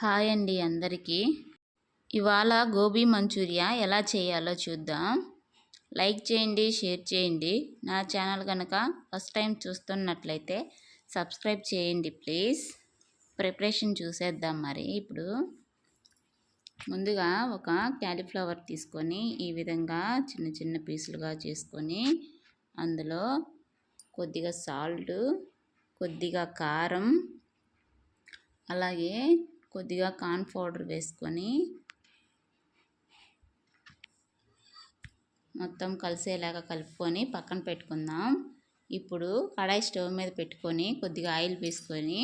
Hi అండి అందరికీ. ఇవాళ గోబీ మంచూరియా ఎలా చేయాలో చూద్దాం. లైక్ చేయండి షేర్ చేయండి. నా ఛానల్ కనుక ఫస్ట్ టైం చూస్తున్నట్లయితే సబ్స్క్రైబ్ చేయండి ప్లీజ్. ప్రిపరేషన్ చూసేద్దాం మరి ఇప్పుడు. ముందుగా ఒక క్యాలీఫ్లవర్ తీసుకొని ఈ విధంగా చిన్న చిన్న పీసులుగా చేసుకొని అందులో కొద్దిగా సాల్ట్ కొద్దిగా కారం అలాగే కొద్దిగా కార్న్ పౌడర్ వేసుకొని మొత్తం కలిసేలాగా కలుపుకొని పక్కన పెట్టుకుందాం. ఇప్పుడు కడాయి స్టవ్ మీద పెట్టుకొని కొద్దిగా ఆయిల్ వేసుకొని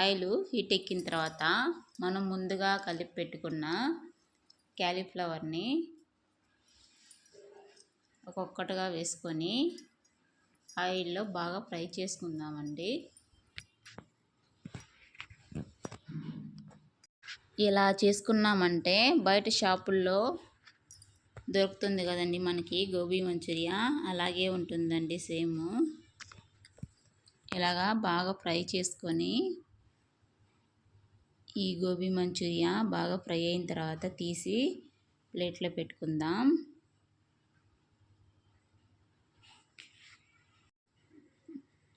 ఆయిల్ హీట్ ఎక్కిన తర్వాత మనం ముందుగా కలిపి పెట్టుకున్న క్యాలీఫ్లవర్ని ఒక్కొక్కటిగా వేసుకొని ఆయిల్లో బాగా ఫ్రై చేసుకుందామండి. ఇలా చేసుకున్నామంటే బయట షాపుల్లో దొరుకుతుంది కదండి మనకి గోబీ మంచూరియా. అలాగే ఉంటుందండి సేమ్. ఇలాగా బాగా ఫ్రై చేసుకొని ఈ గోబీ మంచూరియా బాగా ఫ్రై అయిన తర్వాత తీసి ప్లేట్లో పెట్టుకుందాం.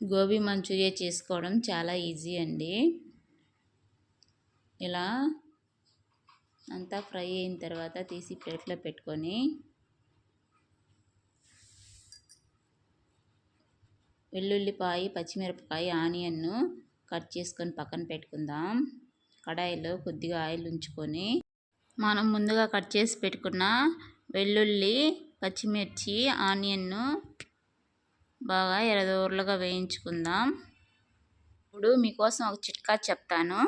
గోబీ మంచూరియా చేసుకోవడం చాలా ఈజీ అండి. ఇలా అంతా ఫ్రై అయిన తర్వాత తీసి ప్లేట్లో పెట్టుకొని వెల్లుల్లిపాయ పచ్చిమిరపకాయ ఆనియన్ను కట్ చేసుకొని పక్కన పెట్టుకుందాం. కడాయిలో కొద్దిగా ఆయిల్ ఉంచుకొని మనం ముందుగా కట్ చేసి పెట్టుకున్న వెల్లుల్లి పచ్చిమిర్చి ఆనియన్ను బాగా ఎర్రదోరలుగా వేయించుకుందాం. ఇప్పుడు మీకోసం ఒక చిట్కా చెప్తాను.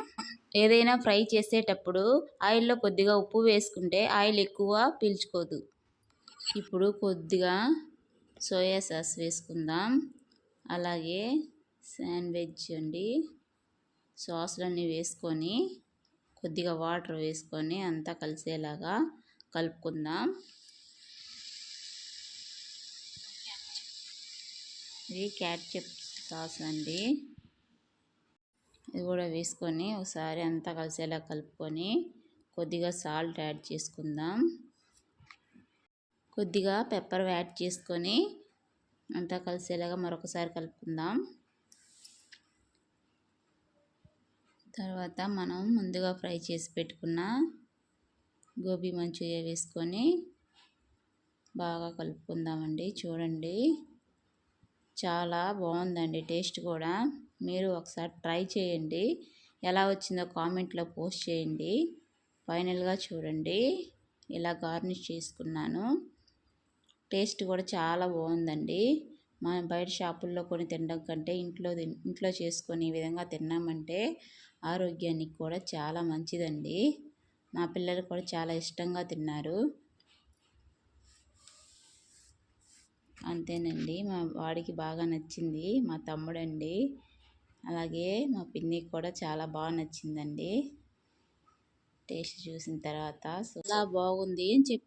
ఏదైనా ఫ్రై చేసేటప్పుడు ఆయిల్లో కొద్దిగా ఉప్పు వేసుకుంటే ఆయిల్ ఎక్కువ పీల్చుకోదు. ఇప్పుడు కొద్దిగా సోయా సాస్ వేసుకుందాం. అలాగే శాండ్విచ్ అండి. సాస్లన్నీ వేసుకొని కొద్దిగా వాటర్ వేసుకొని అంతా కలిసేలాగా కలుపుకుందాం. ఇది క్యాట్చప్ సాస్ అండి. ఇది కూడా వేసుకొని ఒకసారి అంతా కలిసేలా కలుపుకొని కొద్దిగా సాల్ట్ యాడ్ చేసుకుందాం. కొద్దిగా పెప్పర్ యాడ్ చేసుకొని అంతా కలిసేలాగా మరొకసారి కలుపుకుందాం. తర్వాత మనం ముందుగా ఫ్రై చేసి పెట్టుకున్న గోబీ మంచూరియా వేసుకొని బాగా కలుపుకుందామండి. చూడండి. చాలా బాగుందండి టేస్ట్ కూడా. మీరు ఒకసారి ట్రై చేయండి. ఎలా వచ్చిందో కామెంట్లో పోస్ట్ చేయండి. ఫైనల్గా చూడండి. ఇలా గార్నిష్ చేసుకున్నాను. టేస్ట్ కూడా చాలా బాగుందండి. మనం బయట షాపుల్లో కొని తినడం కంటే ఇంట్లో ఇంట్లో చేసుకొని ఈ విధంగా తిన్నామంటే ఆరోగ్యానికి కూడా చాలా మంచిదండి. మా పిల్లలు కూడా చాలా ఇష్టంగా తిన్నారు. అంతేనండి. మా వాడికి బాగా నచ్చింది. మా తమ్ముడండి. అలాగే మా పిన్నికి కూడా చాలా బాగా నచ్చిందండి. టేస్ట్ చూసిన తర్వాత చాలా బాగుంది అని చెప్పి